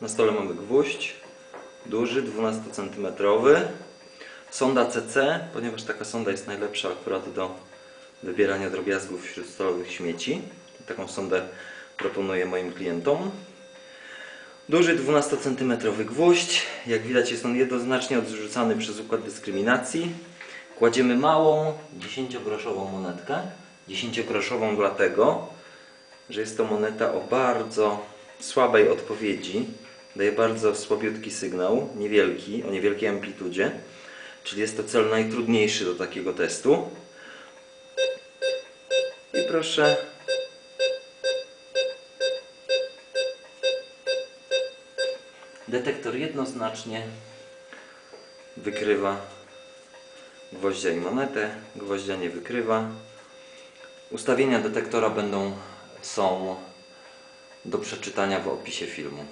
Na stole mamy gwóźdź, duży, 12 cm. Sonda CC, ponieważ taka sonda jest najlepsza akurat do wybierania drobiazgów wśród stolowych śmieci. Taką sondę proponuję moim klientom. Duży 12 cm gwóźdź. Jak widać jest on jednoznacznie odrzucany przez układ dyskryminacji. Kładziemy małą 10-groszową monetkę. 10-groszową dlatego, że jest to moneta o bardzo słabej odpowiedzi. Daje bardzo słabiutki sygnał, niewielki, o niewielkiej amplitudzie. Czyli jest to cel najtrudniejszy do takiego testu. I proszę Detektor jednoznacznie wykrywa gwoździa i monetę, gwoździa nie wykrywa. Ustawienia detektora będą są do przeczytania w opisie filmu.